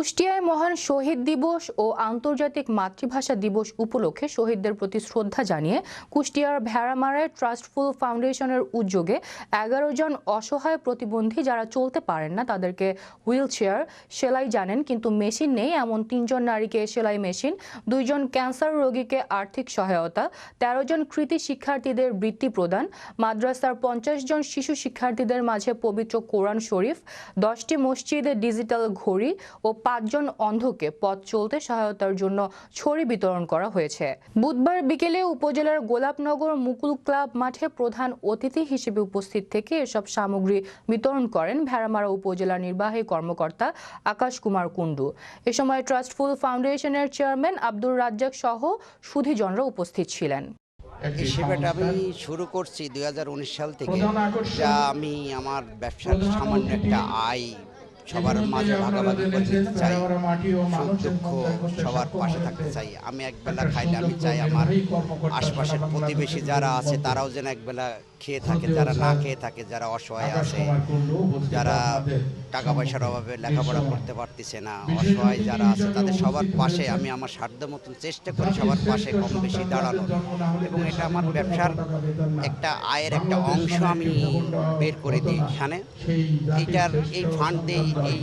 কুষ্টিয়ায় মহান শহীদ দিবস ও আন্তর্জাতিক মাতৃভাষা দিবস উপলক্ষে শহীদদের প্রতি শ্রদ্ধা জানিয়ে কুষ্টিয়ার ভেড়ামারায় ট্রাস্টফুল ফাউন্ডেশনের উদ্যোগে এগারো জন অসহায় প্রতিবন্ধী যারা চলতে পারেন না তাদেরকে হুইল চেয়ার সেলাই জানেন, কিন্তু মেশিন নেই। এমন তিনজন নারীকে সেলাই মেশিন, দুইজন ক্যান্সার রোগীকে আর্থিক সহায়তা, তেরো জন কৃতি শিক্ষার্থীদের বৃত্তি প্রদান, মাদ্রাসার পঞ্চাশ জন শিশু শিক্ষার্থীদের মাঝে পবিত্র কোরআন শরীফ, দশটি মসজিদে ডিজিটাল ঘড়ি ও পাঁচজন অন্ধকে পথ চলতে সহায়তার জন্য ছড়ি বিতরণ করা হয়েছে। বুধবার বিকেলে উপজেলার গোলাপনগর মুকুল ক্লাব মাঠে প্রধান অতিথি হিসেবে উপস্থিত থেকে এসব সামগ্রী বিতরণ করেন ভেড়ামারা উপজেলা নির্বাহী কর্মকর্তা আকাশ কুমার কুণ্ডু। এ সময় ট্রাস্টফুল ফাউন্ডেশনের চেয়ারম্যান আব্দুর রাজ্জাক সহ সুধীজনরা উপস্থিত ছিলেন। এই সেবাটা আমি শুরু করছি দুই সাল থেকে। যা আমি আমার ব্যবসার সামান্য একটা আয় সবার মাঝে ভাগাভাগি করতে চাই সুখ দুঃখ সবার পাশে থাকতে চাই। আমি একবেলা খাইলে আমি চাই আমার আশপাশের প্রতিবেশী যারা আছে তারাও যেন একবেলা খেয়ে থাকে যারা না খেয়ে থাকে যারা অসহায় আছে যারা টাকা পয়সার অভাবে লেখাপড়া করতে পারতেছে না অসহায় যারা আছে তাদের সবার পাশে আমি আমার সাধ্য মতন চেষ্টা করি সবার পাশে কম বেশি দাঁড়ানো এবং এটা আমার ব্যবসার একটা আয়ের একটা অংশ আমি বের করে দিই এখানে। এইটার এই ফান্ড দিয়ে এই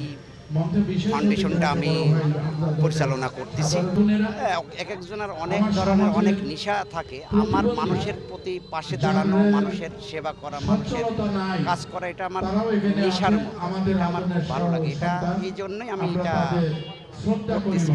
ফাউন্ডেশনটা আমি পরিচালনা করতেছি। হ্যাঁ, এক একজনের অনেক ধরনের অনেক নেশা থাকে। আমার মানুষের প্রতি পাশে দাঁড়ানো মানুষের সেবা করা মানুষের কাজ করা এটা আমার নেশার এটা আমার খুব ভালো লাগে। এটা এই জন্যই আমি এটা করতেছি।